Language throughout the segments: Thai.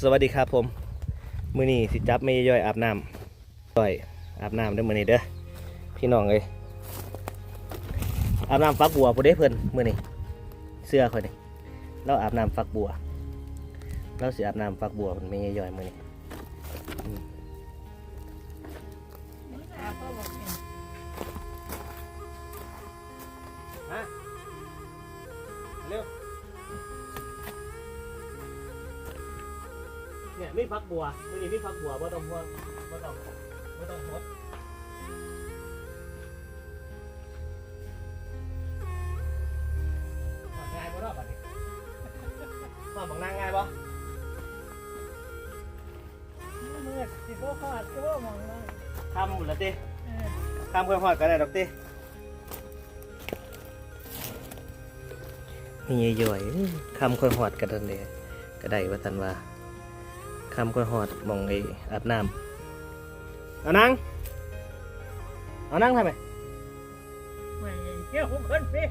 สวัสดีครับผม มือนี้สิจับไม่ย่อยอาบน้ำย่อยอาบน้ำเด้อมือนี้เด้อพี่น้องเลยอาบน้ำฟักบัวพอได้เพิ่นมือนี้เสื้อค่อยนี่เราอาบน้ำฟักบัวเราสิอาบน้ำฟักบัวมันไม่ย่อยมือนี้ ม่ฟักบัวไม่นี่ไม่ฟักบัวบ่ต้องพวกบ่ต้องบ่ต้องพดง่ายบ่รอบอะนี่ว่าบังนางง่ายบ่มืดสิบ่พอดตัวมองเลยทำหมดแล้วติเออทำค่อยพอดก็ได้ดอกตินี่ย่อยๆคำค่อยหอดกันทันเดะก็ได้ว่าทันว่า คำค่อยหอดหมองไอ้อาบน้ำเอานั่งเอานั่งทำไมไม่เกี่ยวคนเพี้ย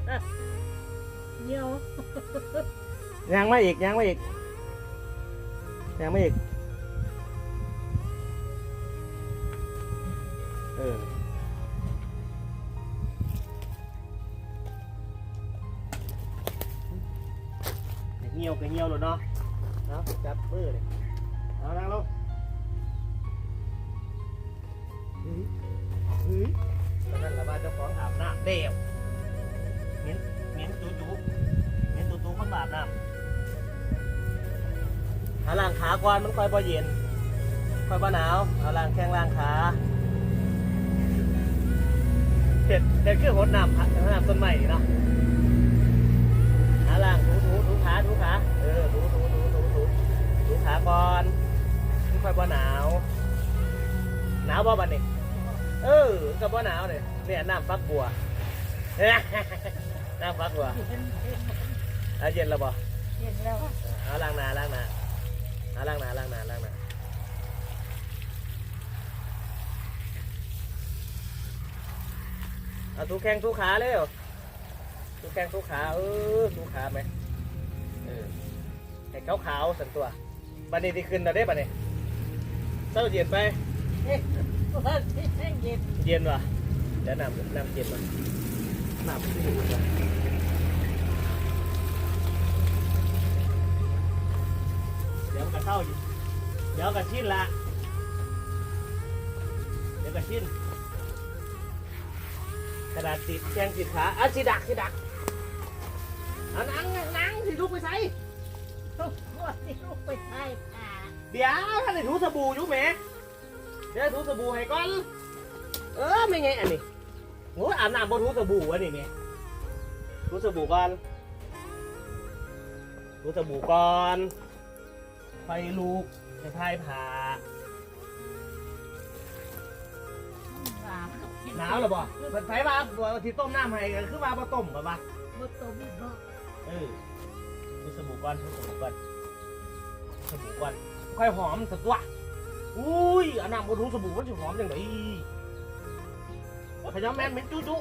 เหี่ยวยังไม่อีกยังไม่อีกยังไม่อีกเออเงียวก็เงียวเลยเนาะเอาจับมือเลย เอานั่งลงเฮ้ยเฮ้ยตอนนั้นละว่าเจ้าของอาบน้ำเดี่ยวเหม็นเหม็นจูจูเหม็นจูจูคนบาปน้ำเอาล่างขาก่อนมันค่อยบ่เย็นค่อยบ่หนาวเอาล่างแข้งล่างขาเด็ดเด็ดคือหดน้ำผักน้ำต้นไม้นี่เนาะเอาล่างถูถูถูขาถูขาเออถูถูถูถูถูถูขาก่อน ค่อยบ่หนาว หนาวบ่บัดนี้เออก็บ่หนาวเนี่ยเนี่ยน้ำฟักบัว น้ำฟักบัวเย็นเย็นเอาเย็นแล้วบ่เย็นแล้วเอาล้างหน้าล้างหน้าเอาล้างหน้าล้างหน้าล้างหน้าเอาถูแข้งถูขาเร็วถูแข้งถูขาเออถูขาไหมเออให้ขาวขาวๆสันตัวบันนี้ที่ขึ้นเราได้บันนี้ เศร้าเย็นไปเอ๊ะว่าสิแห้งเย็นเย็นว่ะเดี๋ยวนำนำเย็นว่ะน้ำเย็นว่ะเดี๋ยวมันก็เข้าอยู่เดี๋ยวก็ชินละ เดี๋ยวก็ชินกระดาษติดแข้งติดขาอะสิดักสิดักอานังนังสิลุกไปใส่ว่าสิลูกไปใช้ขา เดี๋ยวท่านได้ถูสบู่อยู่แหมเดี๋ยวถูสบู่ให้ก่อน เออไม่ไงอันนี้โอ้ยอาบน้ำบนถูสบู่วะนี่แม่ถูสบู่ก่อนถูสบู่ก่อนไฟลูกจะพายผ่าหนาวหนาวหรอบ่เปิดไฟมาตัวที่ต้มน้ำให้ก็คือว่าบ่ต้มป่ะปะบ่ต้มบ่เออถูสบู่ก่อนถูสบู่ก่อนถูสบู่ก่อน ค่อยหอมสักตัวอุ้ยอาบน้ำบนถูสบู่มันจะหอมจังไงขยำแมนเหม็นจุ๊จุ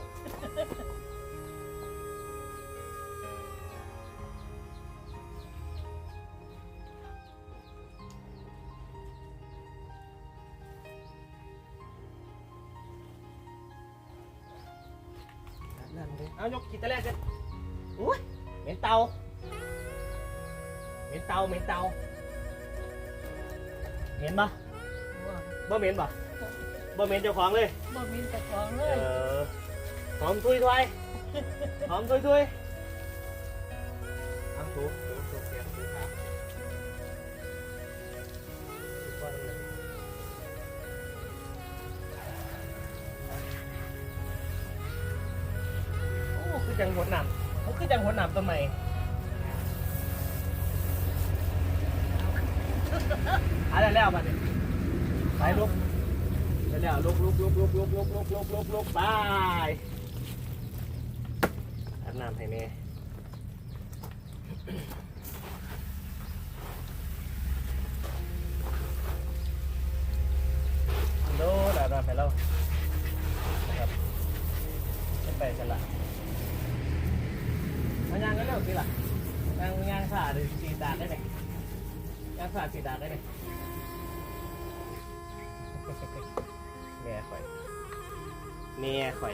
นั่นเอายกขีดตะแรกกันอุ้ยเหม็นเตาเหม็นเตาเหม็นเตา เหม็นปะบ่บ่เหม็นปะบ่เหม็นเจ้าของเลยบ่มีแต่ของเลเอยอหอมทุยทวยหอมทุยทวยเอาถูถูถูเสียงถูขาถูก้อนเลยโอ้คือจังหัวหนำเขาคือจังหัวหนำทำไม อะไรแล้วมาดิไปลุกไปแล้วลุกลุกลุกลุกลุกลุกลุกลุกลุกลุกไปอาบน้ำให้แม่โดดอาบน้ำให้เราครับไม่ไปกันละมายางก็เร็วสิล่ะยางยางขาดสีตาได้ไหม การสาดสีดาได้ไหมแม่ข่อยแม่ข่อย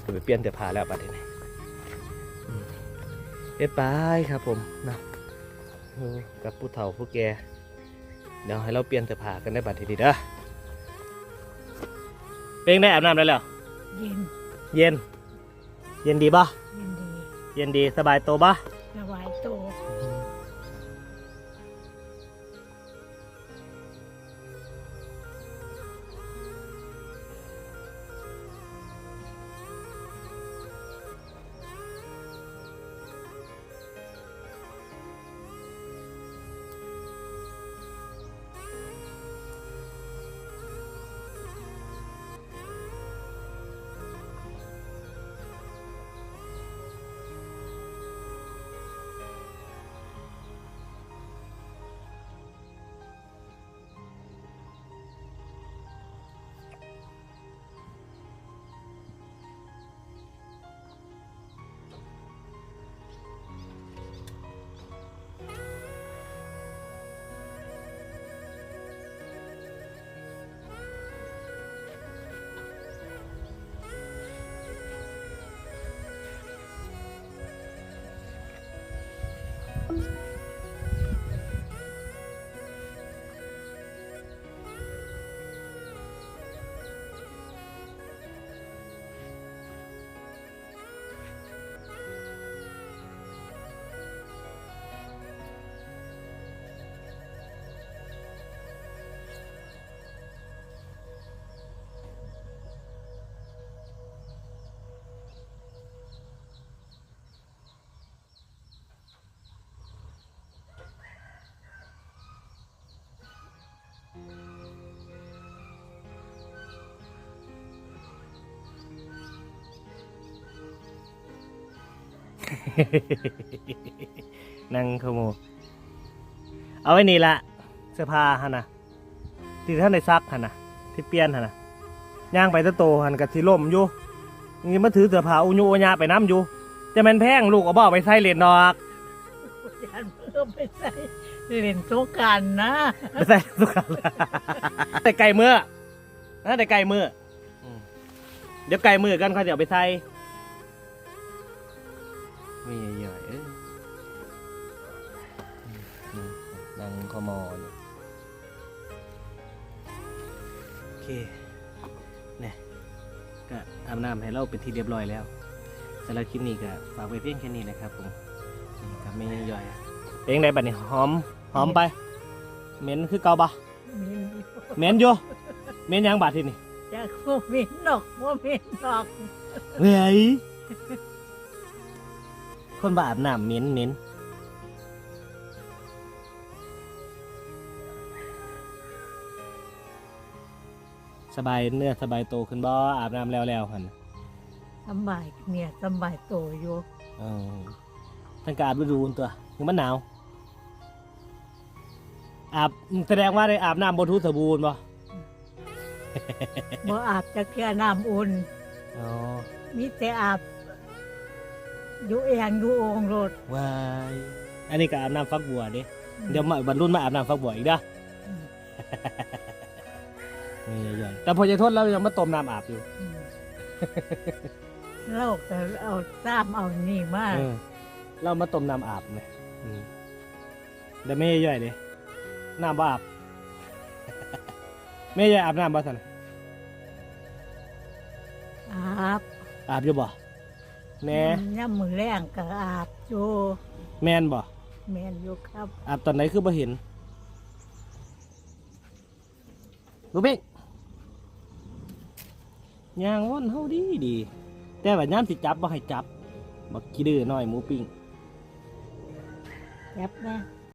เดี๋ยวไปเปลี่ยนเสื้อผ้าแล้วบัดนี้อืมเอ็ดไปครับผมนะเออกับผู้เฒ่าผู้แก่เดี๋ยวให้เราเปลี่ยนเสื้อผ้ากันได้บัดทีนี้เด้อเป็นได้อาบน้ำได้แล้ว เย็น เย็น เย็นดีปะ เย็นดีสบายตัวบ้า นั่งขโมยเอาไว้นี่ละเสื้อผ้าฮะนะที่ท่านได้ซักฮะนะที่เปลี่ยนฮะนะย่างไปตะโตหันกับที่ล่มอยู่นี่มาถือเสื้อผ้าอุญุอุญาไปน้ำอยู่จะแม่นแพงลูกเอาบ่เอาไปใส่เหรียญดอกยันเพิ่มไปใส่เล่นสงกรารนะไปใส่สุขันแต่ไก่มือนะแต่ไก่มืออืมเดี๋ยวไก่มือกันเขาจะเอาไปใส่ ไม่ใหญ่ๆเอ้ยอืมนั่งขมออยู่โอเคเนี่ยก็อาบน้ำให้เราเป็นที่เรียบร้อยแล้วสำหรับคลิปนี้ก็ฝากไว้เพียงแค่นี้นะครับผมนี่ครับไม่ย่อยๆเป็นไงบัดนี้หอมหอมไปเหม็นคือเกาบะมินเหม็นอยู่เหม็นหยังบาดที่นี่จะคู่มินดอกว่ามินดอกเฮ้ย คนบาอาบน้ำเหม็นเหม็นสบายเนื้อสบายโตวขึ้นบ่อาบน้ำแล้วแล้วหันสำบายเนี่ยสำบายตัวอยู่เออทั้งกอาบฤดูอุ่นตัวยังมันหนาวอาบแสดงว่าได้อาบน้ำบนทุสบูรณ์บ่เมื่ออาบจะแค่น้ำอุ่นอ๋อ มีแต่อาบ อยู่เองอยู่โองรถวายอันนี้ก็อาบน้ำฟักบัวเด้เดี๋ยวมาบรรลุนมาอาบน้ำฟักบัวอีกเด้ออืมไม่ใหญ่ๆแต่พอจะทนแล้วยังมาต้มน้ำอาบอยู่อืมเราก็เอาซ้ำเอานี่มาเออเรามาต้มน้ำอาบเลยอืมแต่ไม่ใหญ่ๆเลยน้ำบ่อาบไม่ใหญ่อาบน้ำบ่สันอาบอาบอยู่บ่ แหน่ย่ำมือแรงก็อาบอยู่แมนบ่แมนอยู่ครับอาบตอนไหนคือบ่เห็นลูกเบ้งยางว่อนเฮาดีดีแต่ว่าย่ามสิจับบ่ให้จับบักขี้ดื้อน้อยหมูปิ้งแอบนะ